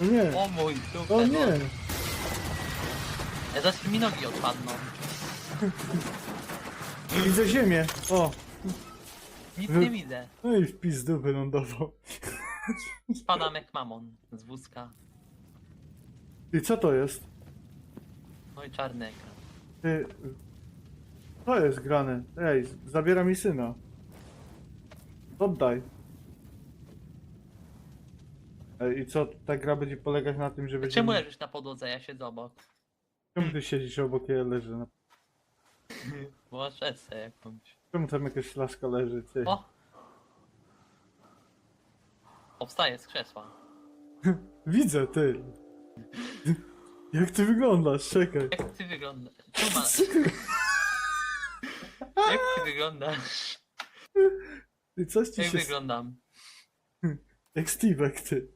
O nie, O mój dupę, o no. nie. Ja zaraz mi nogi odpadną. Widzę ziemię. O, Nic Wy- nie widzę. no i w pizdu wylądował. Spadam jak mamon z wózka. I co to jest? No i czarny ekran. Ty... Co jest grane? Ej, zabiera mi syna. Oddaj. Ej, i co, ta gra będzie polegać na tym, że będzie... Czemu leżysz na podłodze, ja siedzę obok? Czemu ty siedzisz obok, ja leżę na... Esę jakąś. Czemu tam jakaś laska leży, ty? O! Powstaje z krzesła. Widzę, ty. Jak ty wyglądasz? Czekaj. Jak ty wyglądasz? Tu masz. Jak ty wyglądasz? Ty coś ci Jak się... wyglądam? Jak Steve'ek, ty.